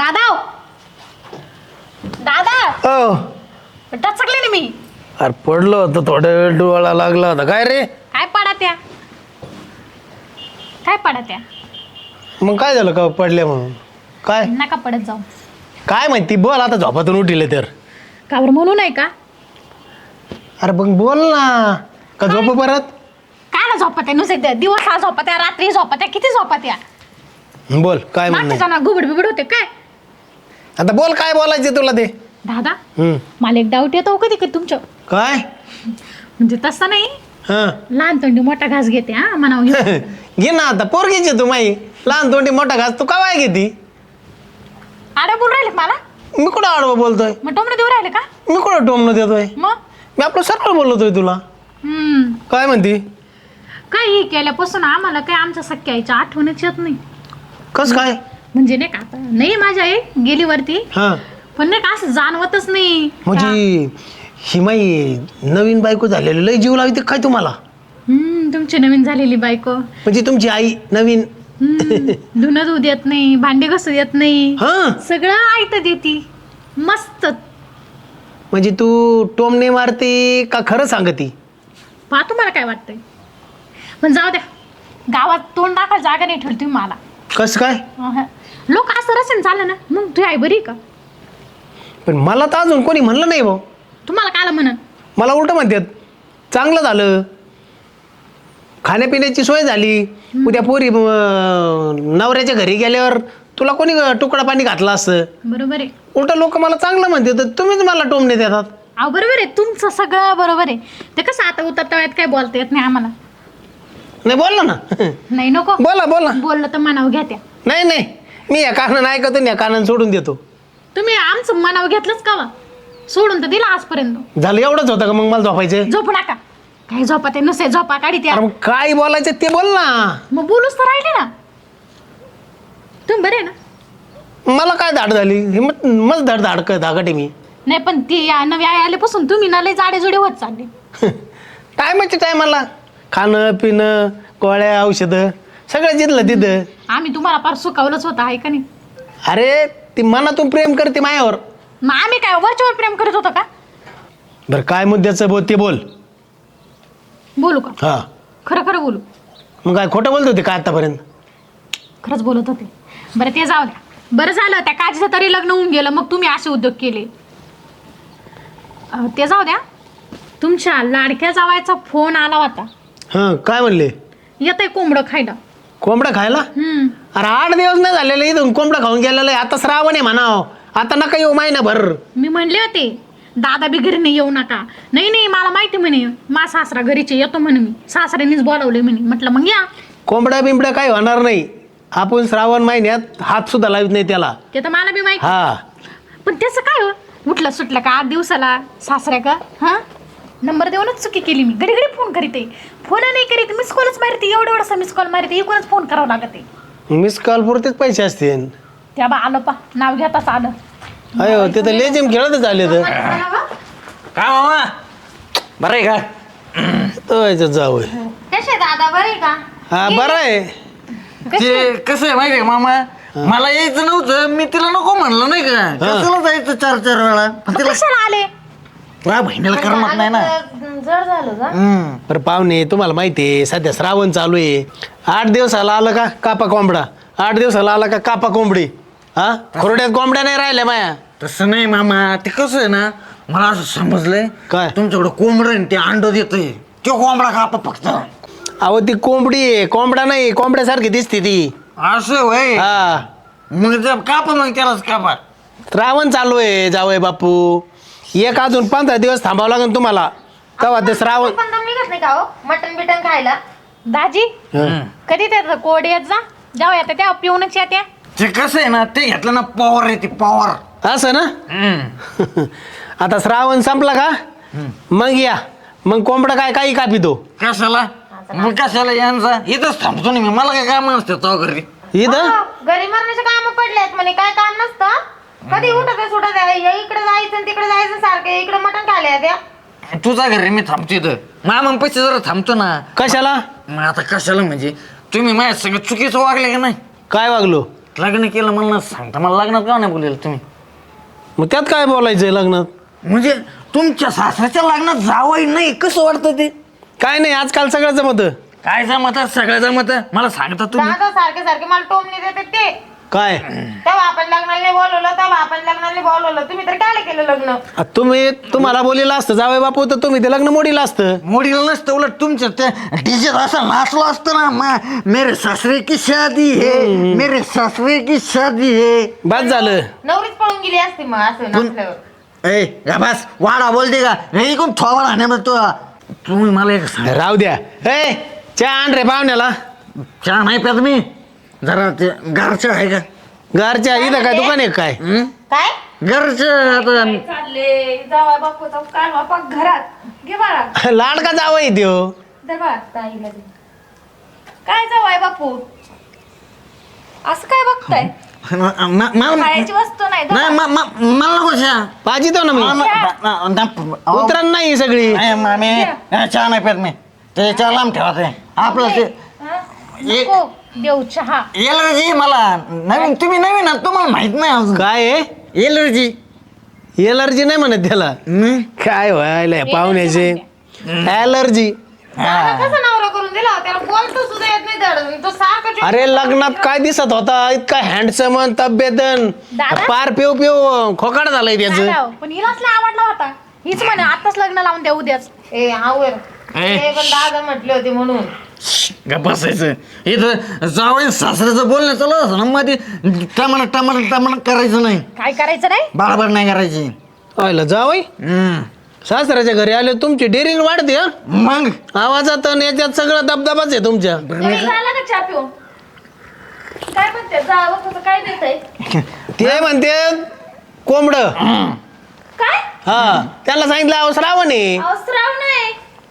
दादा. दादा. हो. टचकले ना मी. अरे पडलो होतं थोडा वेळ डोळा लागला होता. काय रे? काय पडा त्या काय पडा त्या मग काय झालं का पडले म्हणून? काय? नका पडत जाऊ. काय माहिती बोल आता झोपातून उठिले तर. कावर म्हणू नाही का? अरे मग बोल ना. का झोप परत? काय ना झोपत आहे नुसते ते दिवस हा झोपत आहे रात्री झोपत आहे किती झोपत या बोल काय म्हणणं जाणार घुबड बिबड होते काय? आता बोल काय बोलायचे तुला ते? दादा हम्म. मला एक डाऊट येतो कधी कधी तुमच्या. काय? म्हणजे तसं नाही. हा. लहान तोंडी मोठा घास घेते हा म्हणावं घेऊ. घे ना आता पोरगीची तू माई. लहान तोंडी मोठा घास तू काय घेती? आडे बोल राहिले मला? मी कुठं आडवं बोलतोय? मग टोमणे देऊ राहिले का? मी कुठं टोमनं देतोय? मग? मी आपलं सरळ बोलतोय तुला. हम्म. काय म्हणती? काही केल्यापासून आम्हाला काय आमच्या सख्याच्या आठवणच येत नाही. कस काय? म्हणजे नाही का आता नाही माझ्या आई गेली वरती हा. पण नाही का असं जाणवतच नाही. म्हणजे ही माई नवीन बायको झालेली लय जीव लावते काय तुम्हाला? हम्म तुमची नवीन झालेली बायको. म्हणजे तुमची आई नवीन? हम्म, धुणं धुऊ देत नाही भांडे घासू देत नाही. हा. सगळं आयत देती. मस्त. म्हणजे तू टोमणे मारते का खरं सांगती? पहा तुम्हाला काय वाटतंय. पण जाऊ द्या. गावात तोंड टाकायला जागा नाही ठेवली तुम्ही मला. कस काय? अहं. लोक असं रसेल चाललं ना मग तुझी आई बरी आहे का? पण मला तर अजून कोणी म्हणलं नाही भाऊ. तुम्हाला काल म्हणन मला उलट म्हणतात चांगलं झालं. खाण्यापिण्याची सोय झाली. उद्या पोरी अं, नवऱ्याच्या घरी गेल्यावर तुला कोणी तुकडा पाणी घातलं असतं? बरोबर आहे. उलट लोक मला चांगलं म्हणते तर तुम्हीच मला टोमणे देतात. अहो बरोबर आहे. तुमचं सगळं बरोबर आहे. ते कसं आता उतरता काय बोलता येत नाही आम्हाला? नाही बोलला ना. नाही नको. बोला बोला. बोललं तर मनावर घ्या त्या. नाही नाही. मी या कानानं ऐकतो आणि या कानानं सोडून देतो. तुम्ही आमचं मनावर घेतलंच का वा? सोडून तर दिला आजपर्यंत. झालं एवढंच होतं का मग मला झोपायचं? झोपू नका. काही झोपा ते नुसते झोपा काढी त्या. अरे मग काय बोलायचं ते बोल ना. मग बोलूच तर राहिले ना. तुम्ही बरे ना? मला काय धाड झाली? हे मग मस्त धड धाड धाकटे मी. नाही पण ती या नवी आई आल्यापासून तुम्ही ना लय जाडे जुडे होत चालले. टायमाच्या टायमाला खाणं पिणं गोळ्या औषधं. सगळं जिथलं तिथं. आम्ही तुम्हाला फार सुकावलंच होतं आहे का नाही? अरे ती मनातून प्रेम करते मायावर. मग आम्ही काय वरच्यावर प्रेम करत होतो का? बरं काय मुद्द्याचं बोल ते बोल. बोलू का? हा. खरं खरं बोलू. मग काय खोटं बोलत होते का आतापर्यंत? खरंच बोलत होते. बरं ते जाऊ द्या. बरं झालं त्या काजीचं तरी लग्न होऊन गेलं मग तुम्ही असे उद्योग केले. अं, ते जाऊ द्या. तुमच्या लाडक्या जावायचा फोन आला होता. हां काय म्हणले? येतंय कोंबडं खायला. कोंबडा खायला? हम्म. अरे आठ दिवस नाही झालेले इथून कोंबडा खाऊन गेलेलं. आहे आता श्रावण आहे म्हणाव. आता नका येऊ महिनाभर. मी म्हणले होते दादा बी घरी नाही येऊ नका. नाही नाही मला माहिती म्हणे मा सासरा घरीचे येतो म्हणे मी. सासऱ्यांनीच बोलावले म्हणे. म्हटलं मग या. कोंबड्या बिंबड्या काही होणार नाही. आपण श्रावण महिन्यात हात सुद्धा लावित नाही त्याला. ते तर मला बी माहिती. हा. पण त्याचं काय हो? उठलं सुटलं का आठ दिवसाला? सासऱ्या का? हा? नंबर देऊनच चुकी केली मी. घडी घडी फोन करीते फोन नाही करीत मिस कॉलच मारते. एवढं एवढंसा मिस कॉल मारते. एकूणच फोन करावं लागत आहे. मिस कॉल पुरतेच पैसे असतील. त्या बा आलं पा. नाव घेताच आलं. अयो ते तर लेजिम खेळतच आले तर. काय मामा? बरं आहे का? तो याच्यात जावं कसे दादा? बरे का? हा बरं आहे. ते कसं आहे माहिती आहे का मामा? मला यायचं नव्हतं. मी तिला नको म्हणलं नाही का? कशाला जायचं चार चार वेळा? पण तिला कशाला आले? तुझ्या बहिणीला करमत नाही ना. जड झालं का हम्म. बरं पाहुणे तुम्हाला माहिती आहे सध्या श्रावण चालू आहे. आठ दिवसाला आलं का कापा कोंबडा? आठ दिवसाला आला का कापा कोंबडी? हा? खोरड्यात कोंबड्या नाही राहिल्या माया. तसं नाही मामा ते कसं आहे ना मला असं समजलंय काय? तुमच्याकडे कोंबड आहे ते अंड देतोय. तो कोंबडा कापा फक्त. अहो ती कोंबडी आहे कोंबडा नाही कोंबड्यासारखी दिसते ती. असं वय. हा. मग ते कापा मग त्यालाच कापा. श्रावण चालू आहे जावय बापू. एक अजून पंधरा दिवस थांबावं लागेल तुम्हाला. तेव्हा ते श्रावण पण दम निघत नाही का हो? मटन बिटन खायला. दाजी कधी ते कोड येत जा. जाऊ येते त्या पिऊनच येत्या ते कसं आहे ना ते घेतलं ना पॉवर आहे ती पॉवर. असं ना? आता श्रावण संपला का? मग या. मग कोंबडा काय काही कापितो कशाला? मग कशाला यांचा? इथंच थांबतो ना मी. मला काय काम नसतं तो घरी. इथं? हो, घरी मरण्याचे काम पडलेत म्हणे. काय काम नसतं? कधी उठत सुटत इकडे जायचं तिकडे जायचं सारखं इकडे मटण खायला त्या तुझा घरी मी थांबतो इथं. मामा पैसे जरा थांबतो ना. कशाला? मग आता कशाला म्हणजे? तुम्ही माझ्या सगळं चुकीचं वागले का नाही? काय वागलो? लग्न केलं मला सांगता मला लग्नात का नाही बोलेल तुम्ही? मग त्यात काय बोलायचंय लग्नात? म्हणजे तुमच्या सासऱ्याच्या लग्नात जावं नाही कसं वाटतं ते? काय नाही आजकाल सगळं जमत. काय जमत? सगळं जमत? मला सांगता तुम्ही? दादा सारखे सारखे मला टोमणे देते ते. काय? तेव्हा आपण लग्नाला नाही बोलवलं तेव्हा आपण लग्नाला नाही बोलवलं. तुम्ही तर काय केलं लग्न? आ, तुम्ही तुम्हाला बोलेलं असतं जावय बापू तर तुम्ही ते लग्न मोडीला असतं. मोडीला नसतं उलट तुमच्या त्या डीजेत असं नाचलो असतं ना मा- मेरे सासरे की शादी है मेरे सासरे की शादी है. बस झालं. नवरीच पळून गेली असती मग असं ए या बस वाडा बोलते का? हे कोण थोबा राहण्यामध्ये तो. तुम्ही मला एक सांग. राहू द्या. ए चहा आण रे पाहुण्याला. चहा नाही प्यात मी. जरा ते घरचं आहे का? घरच्या इथं काय दुकान आहे काय? हं? काय? घरचं आता चालले? जावा बापूचा घरात. घे बाळा. लाडका जावय देव दर बाळा ताईला दे. काय जावाय बापू? असं काय बघताय? म- म- मला खायची वस्तू नाही नाही म- म- मला नको चहा पाहिजे तो ना मी. अहो, उतरण नाही सगळी. नाही, मामी हा, चहा नाही पेत मी. ते चहा लांब ठेवा ते. आपलं ते एक नको. देऊ चहा. एलर्जी मला नवीन तुम्ही नवीन आहात, तुम्हाला माहीत नाही अजून. काय आहे? एलर्जी एलर्जी नाही म्हणत त्याला. काय व्हायला पाहुण्याचे. ॲलर्जी. दादा कसं नवरा करून दिला त्याला बोलतो सुद्धा येत नाही धड. तो सारखा चिड- अरे लग्नात काय दिसत होता? इतका हँडसम तब्येतन. दादा? पार पिव पिव खोकाड झालंय त्याचं. दादा, पण हिलाच लय आवडला होता. हीच म्हणे आताच लग्न लावून द्या उद्याच. ए आवर ए. ते पण दादा म्हटले होते म्हणून. गप्प बसायचं इथं जावं सासऱ्याचं बोलणं चालू असं ना मध्ये टमाटर टमाटर टमाटर करायचं नाही. काय करायचं नाही? बाळाबाळ नाही करायची. जावय हम्म. सासऱ्याच्या घरी आले तुमची डेअरिंग वाढते हा? मग? आवाजात आणि याच्यात सगळं दबदबाच आहे तुमच्या. तुम्ही झाला का चहा पिऊन? काय म्हणते? जा बापूचं काय देत ते म्हणते कोंबड. काय? हा त्याला सांगितलं अहो श्रावण आहे. अहो,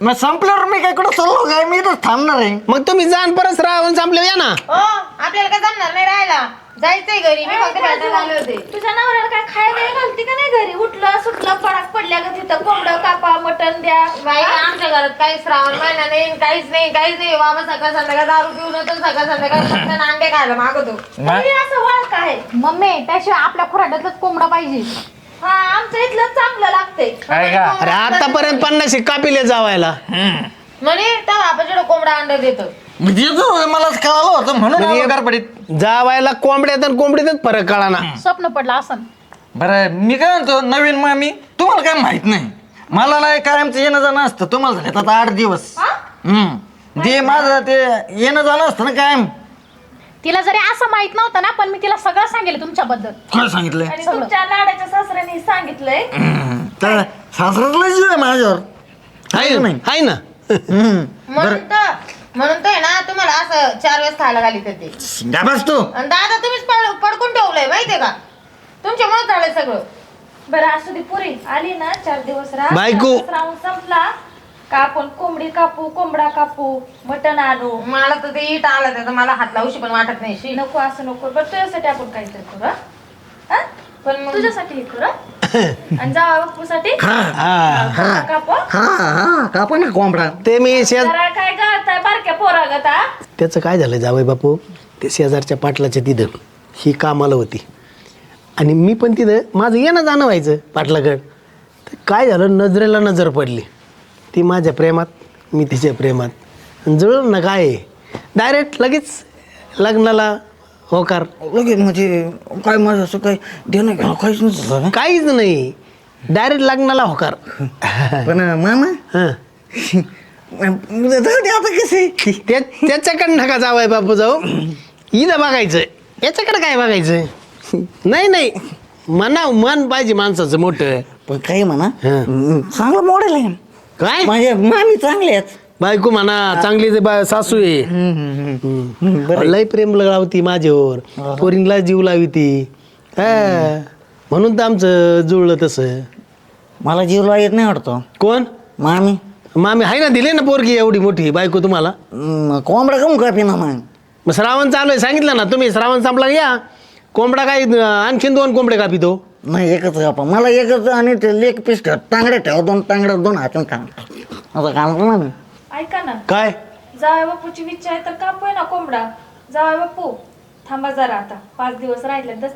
मग संपल्यावर मी काय कुठं चाललो काय? मी इथं थांबणार आहे. मग तुम्ही जाण परत श्रावण संपले या ना. हो आपल्याला काय जमणार नाही राहायला? जायचंय घरी मी फक्त भेटायला आले होते. तुझ्या नवऱ्याला काय खायला घालते का नाही घरी? उठलं सुटलं पडाक पडल्या का तिथं. कोंबडं कापा मटण द्या. बाई आमच्या घरात काही श्रावण महिना नाही काहीच नाही काहीच नाही. बाबा सकाळ संध्याकाळ दारू पिऊन येतो सकाळ संध्याकाळ अंडे खायला मागवतो तरी असं वळ काय मम्मी त्याशिवाय आपल्या खुराड्यातलंच कोंबडा पाहिजे. हा आमच्या इथलं चांगलं लागतंय. का? अरे आतापर्यंत पन्नास कापिले जावायला. म्हणे तेव्हा आपण जेवढं कोंबडा अंडा देतो. मी देतो मलाच कळालं होतं म्हणून आलो गारपडीत. जावायला कोंबड्यात आणि कोंबडीतच फरक कळा ना स्वप्न पडलं असं. बरं मी काय म्हणतो नवीन मामी तुम्हाला काय माहीत नाही. मला नाही कायमचं येणं जाणं असतं तुम्हाला झालं आता आठ दिवस. हम्म. ते माझं ते येणं जाणं असतं ना कायम. तिला जरी असं माहीत नव्हतं ना पण मी तिला सगळं सांगेल तुमच्याबद्दल. काय सांगितलंय? आणि तुमच्या लाडाच्या सासऱ्याने सांगितलंय. तर सासऱ्यातला जीव आहे माझ्यावर. आहे नाही. आहे ना. हम्म. म्हणून तर म्हणून तर आहे ना तुम्हाला असं चार वेळेस खायला घाली तर ते. जा बस तू. आणि दादा तुम्हीच पड- पडकून ठेवलंय माहितीये का? तुमच्यामुळे झालंय सगळं. बरं असू दे पुरी. आली ना चार दिवस राहा बायको. श्रावण संपला. का आपण कोंबडी कापू कोंबडा कापू मटण आणू. मला तर ते इट आलं त्याचं मला हात लावशी पण वाटत नाही शी नको असं नको. बरं तुझ्यासाठी आपण काहीतरी करू हं? हं? पण मग तुझ्यासाठी हे करू हं? आणि जावा बापूसाठी. हा काप. हा हा कापा ना कोंबडा. ते मी शेज जरा काय गळताय बारक्या पोरागत हा? त्याचं काय झालं जावई बापू? ते शेजारच्या पाटलाच्या तिथं ही कामाला होती. आणि मी पण तिथं माझं येणं जाणं व्हायचं पाटलाकड. तर काय झालं? नजरेला नजर पडली. ती माझ्या प्रेमात मी तिच्या प्रेमात. जुळलं ना काय? डायरेक्ट लगेच लग्नाला होकार. लगेच म्हणजे काय माझं असं काय देणं घेणं काहीच नसतं ना? काहीच नाही. डायरेक्ट लग्नाला होकार. पण मामा? हां. जाऊ दे आता कसे? त्या त्याच्याकडे नका जावाय बापू जाऊ इथं बघायचं याच्याकडे काय बघायचं नाही नाही. मना मन पाहिजे माणसाचं मोठं. पण काही म्हणा. हं, चांगलं मॉडेल आहे. काय? माझ्या मामी चांगले आहेत. बायको म्हणा चांगली ते बा- सासू आहे. लय प्रेम लावती माझ्यावर. पोरींगला जीव लावी ती हा. म्हणून तर आमचं जुळलं तसं. मला जीवला येत नाही वाटतो. कोण? मामी. मामी आहे ना दिले ना पोरगी एवढी मोठी बायको तुम्हाला? कोंबडा कम का पिना मग. मग श्रावण चालू आहे सांगितलं ना तुम्ही श्रावण संपला की या? कोंबडा काय आणखीन दोन कोंबडे कापितो नाही एकच कापा मला एकच आणि ते लेग पीस ठेव. तांगड्या ठेव दोन तांगड्या दोन हातून खा असं काम ना ऐका ना. काय? जावया बापूची इच्छा आहे तर कापूय ना कोंबडा. जावया बापू थांबा जरा आता. पाच दिवस राहिले तर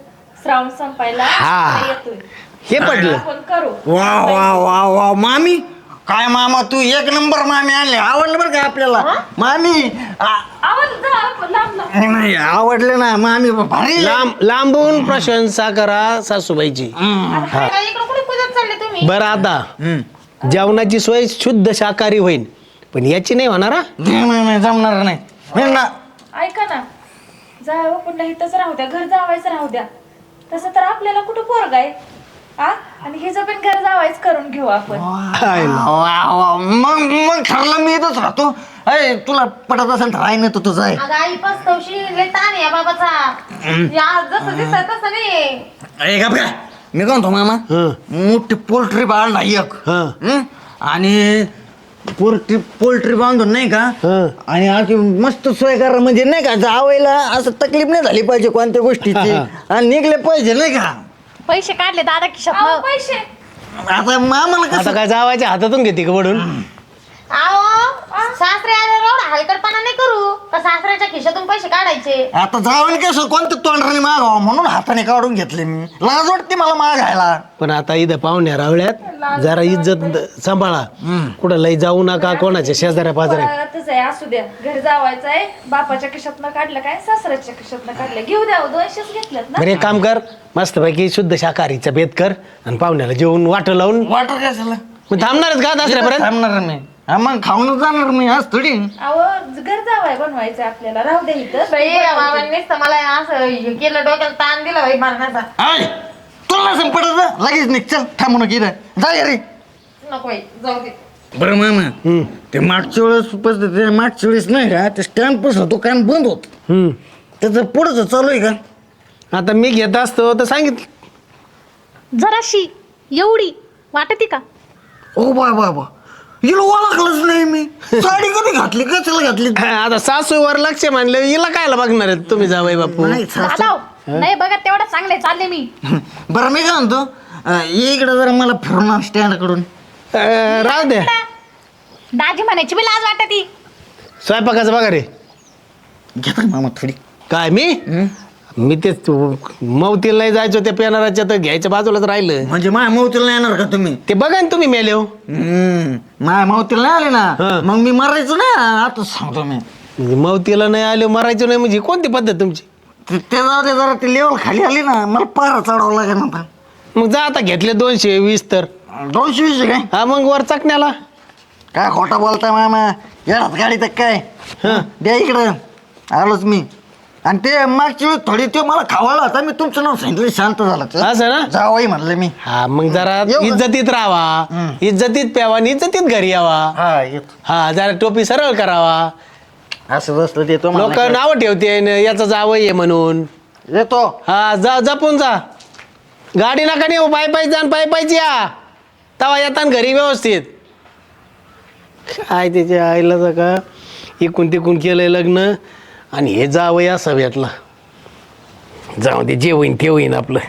श्रावण संपायला. हा. येतोय. हे पडलं. आपण करू. वा वा वा वा. मामी? काय मामा तू एक नंबर मामी आणले. आवडलं बरं का आपल्याला? मामी आ- आवाज जा आपण लांब लांब. नाही आवडले ना मामी भारी. लांब लांबून प्रशंसा करा सासूबाईची. काय इकडं कुठे कुजत चालले तुम्ही? बरं आता जेवणाची सोय शुद्ध शाकाहारी होईल पण याची नाही होणार हा? नाही नाही, नाही जमणार नाही. नाही ना. ऐका ना. जावं पुन्हा इथंच राहू द्या. घर जावायचं राहू द्या. तसं तर आपल्याला कुठं पोरग आहे? आणि हिचं पण घर जावायच करून घेऊ आपण. वा वा मग मग ठरलं मी इथंच राहतो. अय तुला पटत असेल तर राही ना तू तुझं आहे अगं आई पस्तवशी लय ताण आहे या बाबाचा. या जसं दिसत तसं नाही अरे का काय मी काय म्हणतो मामा? हं. मोठी पोल्ट्री बाळला एक. हं. हं? आणि पोल्ट्री पोल्ट्री बांधून नाही का? हं. आणि अशी मस्त सोय करा म्हणजे नाही का जावायला असं तकलीफ नाही झाली पाहिजे कोणत्या गोष्टीची. आणि निघले पाहिजे नाही का? पैसे काढले दादा खिशात पैसे. आता मामाला आता कसं काय जावायच्या हातातून घेते का वडून? अहो सासरे आल्यावर एवढा हलकटपणा नाही करू. का सासऱ्याच्या खिशातून पैसे काढायचे. आता जावं कसं कोणत्या तोंडाने मागावं म्हणून हाताने काढून घेतले मी? लाज वाटते मला मागायला. पण आता इथं पाहुण्या रावळ्यात जरा इज्जत द- सांभाळा. कुठं लई जाऊ नका कोणाच्या शेजाऱ्या पाजाऱ्या. तसं आहे असू द्या. घर जावायचं आहे बापाच्या खिशातनं काढलं काय? सासऱ्याच्या खिशातनं काढलं. घेऊ द्या हो, दोनशेच घेतलेत ना. बरं एक काम कर. मस्तपैकी शुद्ध शाकाहारीचा बेत कर आणि पाहुण्याला जेवून वाट लावून. वाटर कशाला? मग थांबणारच का दसऱ्यापर्यंत? थांबणार मी. हा, मग खाऊनच जाणार मी आज थोडी. अहो घर जावाय बनवायचं आपल्याला. राहू इथं. बाई मला असं हे केलं डोक्याला ताण दिला बाई मरणाचा आय तुला? लगेच निघ चल थांबू नको इथं. जा रे नको बाई जाऊ दे. बरं मामा. ते मागच्या वेळेस उपस्थित ते मागच्या वेळेस नाही का ते स्टँड पस होतो कारण बंद होत. हम्म. त्याचं पुढचं चालू आहे का? आता मी घेत असतो तर सांगितलं. जराशी एवढी. वाटती का? ओ बा बा बा. हिला ओळखलंच नाही मी. साडी कधी घातली? कशाला घातली? आता सासूवर लक्ष मानलं हिला कायला बघणार आहेत तुम्ही जावई बापू? नाही सासू- दादा नाही बघा तेवढं चांगले चालले मी. बरं मी काय म्हणतो अं, ये इकडं जरा मला फिरणार स्टँडकडून अं, राहू द्या दाजी म्हणायची मी लाज वाटती स्वयंपाकाचं बघा रे. घेता का मामा थोडी. काय मी? मी तेच मौतील नाही जायचो त्या पेनाराच्या तर घ्यायच्या बाजूलाच राहिलं. म्हणजे माया मावतीला नाही येणार का तुम्ही? ते बघा ना तुम्ही मेले हो माया मावतीला नाही आले ना. मग मी मरायचो ना आता सांगतो मी. म्हणजे मौतीला नाही आले मरायचं नाही म्हणजे कोणती पद्धत तुमची? ते ते जाऊ दे जरा ते लेवल खाली आली ना मला पारा चढावं लागेल आता. मग जा आता घेतले दोनशे वीस तर. दोनशे वीस काय? हा मग वर चकण्याला. काय खोटा बोलताय मामा? येणार गाडी तर काय? द्या इकडं. आलोच मी. आणि ते मागची वेळ थोडी ते मला खावायला होता. मी तुमचं नाव सांगितलं शांत झालं ते. असं ना? जावई म्हणलं मी. हा मग जरा येऊ का? इज्जतीत राहावा. इज्जतीत प्यावा आणि इज्जतीत घरी यावा. हा येतो. हा जरा टोपी सरळ करावा. असं बसलं ते लोक नाव ठेवते न याचा जावई आहे म्हणून. येतो. हा जा जपून जा. गाडी नका नेऊ पाय पाय जा पाय पायची या. तवा येताना घरी व्यवस्थित. काय त्याच्या आईला जा का इकून तिकून केलंय लग्न. आणि हे जावं असावं यातला जाऊ दे जे होईन ते होईन आपलं.